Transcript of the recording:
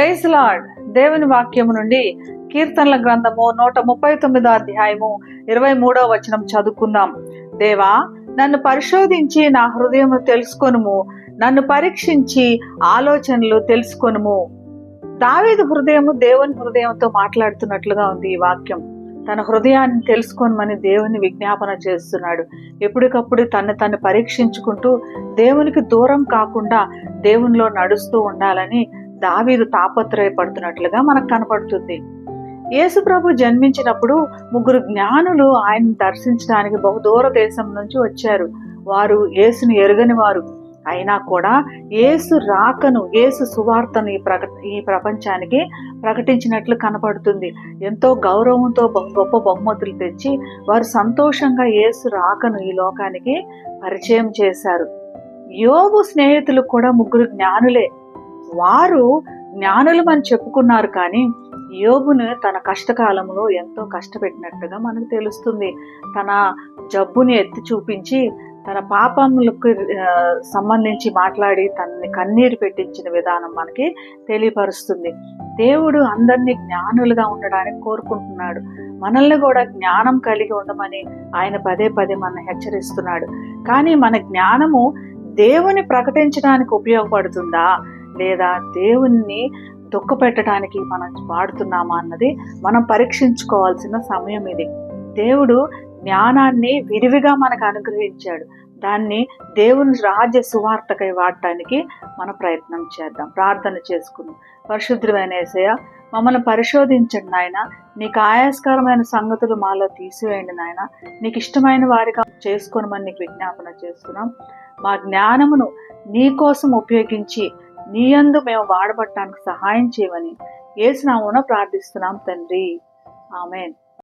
Praise lord దేవుని వాక్యము నుండి కీర్తనల గ్రంథము నూట ముప్పై తొమ్మిదో అధ్యాయము ఇరవై మూడో వచనం చదువుకుందాం. దేవా నన్ను పరిశోధించి నా హృదయము తెలుసుకొనుము నన్ను పరీక్షించి ఆలోచనలు తెలుసుకొనుము. దావేది హృదయము దేవుని హృదయంతో మాట్లాడుతున్నట్లుగా ఉంది ఈ వాక్యం. తన హృదయాన్ని తెలుసుకోనమని దేవుని విజ్ఞాపన చేస్తున్నాడు. ఎప్పటికప్పుడు తను తను పరీక్షించుకుంటూ దేవునికి దూరం కాకుండా దేవునిలో నడుస్తూ ఉండాలని దావీదు తాపత్రయపడుతున్నట్లుగా మనకు కనపడుతుంది. యేసుప్రభు జన్మించినప్పుడు ముగ్గురు జ్ఞానులు ఆయన దర్శించడానికి బహుదూర దేశం నుంచి వచ్చారు. వారు యేసును ఎరుగని వారు. అయినా కూడా యేసు రాకను యేసు సువార్తను ఈ ప్రక ఈ ప్రపంచానికి ప్రకటించినట్లు కనపడుతుంది. ఎంతో గౌరవంతో బహు గొప్ప బహుమతులు తెచ్చి వారు సంతోషంగా యేసు రాకను ఈ లోకానికి పరిచయం చేశారు. యోగు స్నేహితులు కూడా ముగ్గురు జ్ఞానులే. వారు జ్ఞానులు అని చెప్పుకున్నారు కానీ యోగును తన కష్టకాలంలో ఎంతో కష్టపెట్టినట్టుగా మనకు తెలుస్తుంది. తన జబ్బుని ఎత్తి చూపించి తన పాపములకు సంబంధించి మాట్లాడి తనని కన్నీరు పెట్టించిన విధానం మనకి తెలియపరుస్తుంది. దేవుడు అందరినీ జ్ఞానులుగా ఉండడానికి కోరుకుంటున్నాడు. మనల్ని కూడా జ్ఞానం కలిగి ఉండమని ఆయన పదే పదే మన హెచ్చరిస్తున్నాడు. కానీ మన జ్ఞానము దేవుని ప్రకటించడానికి ఉపయోగపడుతుందా? లేదా దేవుణ్ణి దుఃఖపెట్టడానికి మనం వాడుతున్నామా అన్నది మనం పరీక్షించుకోవాల్సిన సమయం ఇది. దేవుడు జ్ఞానాన్ని విరివిగా మనకు అనుగ్రహించాడు. దాన్ని దేవుని రాజ్య సువార్తకై వాడటానికి మనం ప్రయత్నం చేద్దాం. ప్రార్థన చేసుకుని పరిశుద్ధమైన మమ్మల్ని పరిశోధించండి నాయన. నీకు ఆయాస్కరమైన సంగతులు మాలో తీసివేయండి నాయన. నీకు ఇష్టమైన వారిగా చేసుకోనమని నీకు విజ్ఞాపన చేస్తున్నాం. మా జ్ఞానమును నీ కోసం ఉపయోగించి నీ యందు మేము వాడబట్టడానికి సహాయం చేయమని ఏసునామున ప్రార్థిస్తున్నాం తండ్రి. ఆమెన్.